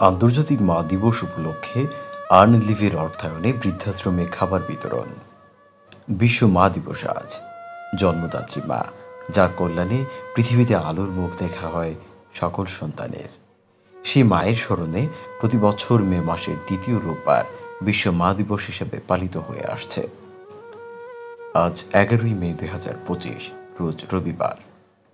আন্তর্জাতিক মা দিবস উপলক্ষে আর্ন লিভের অর্থায়নে বৃদ্ধাশ্রমে খাবার বিতরণ। বিশ্ব মা দিবস আজ। জন্মদাত্রী মা, যার কল্যাণে পৃথিবীতে আলোর মুখ দেখা হয় সকল সন্তানের। সেই মায়ের স্মরণে প্রতি বছর মে মাসের দ্বিতীয় রোববার বিশ্ব মা দিবস হিসেবে পালিত হয়ে আসছে। আজ এগারোই মে দুই হাজার পঁচিশ, রোজ রবিবার।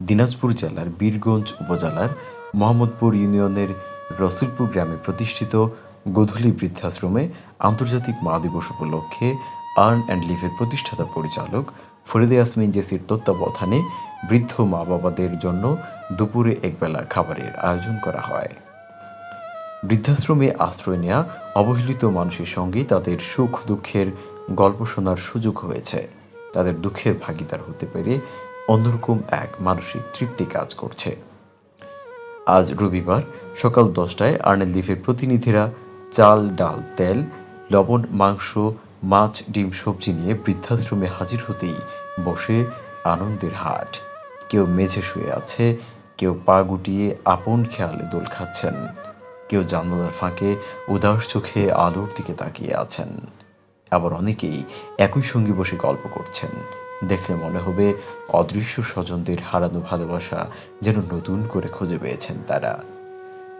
দিনাজপুর জেলার বীরগঞ্জ উপজেলার মোহাম্মদপুর ইউনিয়নের রসুলপুর গ্রামে প্রতিষ্ঠিত গোধূলি বৃদ্ধাশ্রমে আন্তর্জাতিক মা দিবস উপলক্ষে আর্ন অ্যান্ড লিভের প্রতিষ্ঠাতা পরিচালক ফরিদে ইয়াসমিন জেসির তত্ত্বাবধানে বৃদ্ধ মা বাবাদের জন্য দুপুরে একবেলা খাবারের আয়োজন করা হয়। বৃদ্ধাশ্রমে আশ্রয় নেওয়া অবহেলিত মানুষের সঙ্গে তাদের সুখ দুঃখের গল্প শোনার সুযোগ হয়েছে। তাদের দুঃখের ভাগিদার হতে পেরে অন্যরকম এক মানসিক তৃপ্তি কাজ করছে। আজ রবিবার সকাল দশটায় আর্নেল লিফের প্রতিনিধিরা চাল, ডাল, তেল, লবণ, মাংস, মাছ, ডিম, সবজি নিয়ে বৃদ্ধাশ্রমে হাজির হতেই বসে আনন্দের হাট। কেউ মেঝে শুয়ে আছে, কেউ পা গুটিয়ে আপন খেয়ালে দোল খাচ্ছেন। কেউ জানলার ফাঁকে উদাস চোখে আলোর দিকে তাকিয়ে আছেন। আবার অনেকেই একই সঙ্গে বসে গল্প করছেন। দেখলে মনে হবে অদৃশ্য স্বজনদের হারানো ভালোবাসা যেন নতুন করে খুঁজে পেয়েছেন তারা।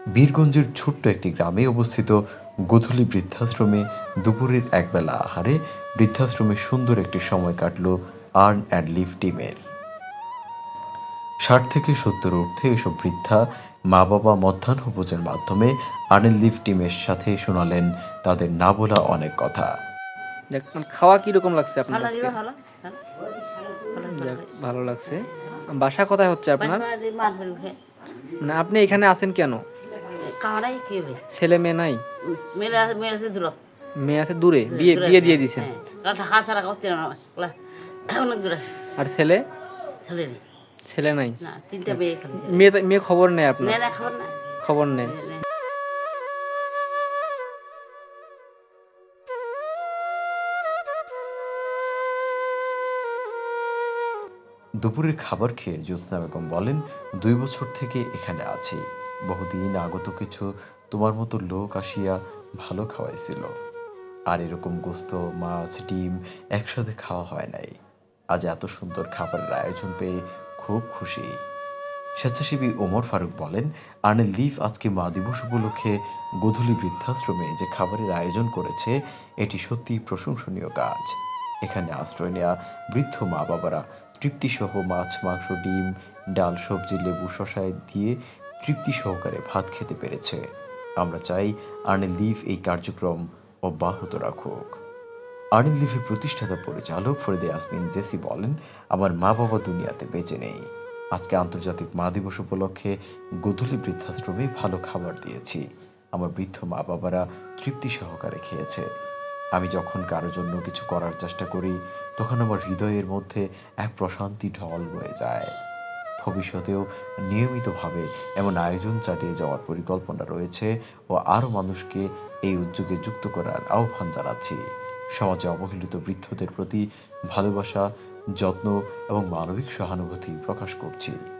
বীরগঞ্জের ছোট্ট একটি গ্রামে অবস্থিত গোধূলি বৃদ্ধাশ্রমে দুপুরের একবেলা আহারে বৃদ্ধাশ্রমে সুন্দর একটি সময় কাটল আর্ন অ্যান্ড লিভ টিমের। ষাট থেকে সত্তর ঊর্ধ্বে এসব বৃদ্ধা মা বাবা মধ্যাহ্ন ভোজের মাধ্যমে আর্নেল লিভ টিমের সাথে শোনালেন তাদের না বলা অনেক কথা। মানে খাওয়া কীরকম লাগছে আপনার যাক ভালো লাগছে। বাসা কোথায় হচ্ছে আপনার? মুখে মানে আপনি এখানে আছেন কেন? ছেলে মেয়ে নাই? মেয়ে আছে দূরে। বিয়ে বিয়ে দিয়ে দিয়েছেন। না দূর আর ছেলে? ছেলে নেই। না মেয়ে মেয়ে খবর নেই আপনার? না খবর না খবর নেই। দুপুরের খাবার খেয়ে জ্যোৎস্না বেগম বলেন, দুই বছর থেকে এখানে আছি। বহুদিন আগত কিছু তোমার মতো লোক আসিয়া ভালো খাওয়াইছিল। আর এরকম গোস্ত, মাছ, ডিম একসাথে খাওয়া হয় নাই। আজ এত সুন্দর খাবারের আয়োজন পেয়ে খুব খুশি। স্বেচ্ছাসেবী ওমর ফারুক বলেন, আর্নে লিভ আজকে মা দিবস উপলক্ষে গোধূলি বৃদ্ধাশ্রমে যে খাবারের আয়োজন করেছে, এটি সত্যি প্রশংসনীয় কাজ। এখানে আশ্রয় নেওয়া বৃদ্ধ মা বাবারা তৃপ্তিসহ মাছ, মাংস, ডিম, ডাল, সবজি, লেবু শশায় দিয়ে তৃপ্তি সহকারে ভাত খেতে পেরেছে। আমরা চাই আর্নে লিভ এই কার্যক্রম অব্যাহত রাখুক। আর্নিং লিভের প্রতিষ্ঠাতা পরিচালক ফরিদে আসমিন জেসি বলেন, আমার মা বাবা দুনিয়াতে বেঁচে নেই। আজকে আন্তর্জাতিক মা দিবস উপলক্ষে গোধূলি বৃদ্ধাশ্রমে ভালো খাবার দিয়েছি। আমার বৃদ্ধ মা বাবারা তৃপ্তি সহকারে খেয়েছে। আমি যখন কারও জন্য কিছু করার চেষ্টা করি তখন আমার হৃদয়ের মধ্যে এক প্রশান্তি ঢল বয়ে যায়। ভবিষ্যতেও নিয়মিতভাবে এমন আয়োজন চালিয়ে যাওয়ার পরিকল্পনা রয়েছে ও আরও মানুষকে এই উদ্যোগে যুক্ত করার আহ্বান জানাচ্ছি। সমাজে অবহেলিত বৃদ্ধদের প্রতি ভালোবাসা, যত্ন এবং মানবিক সহানুভূতি প্রকাশ করছি।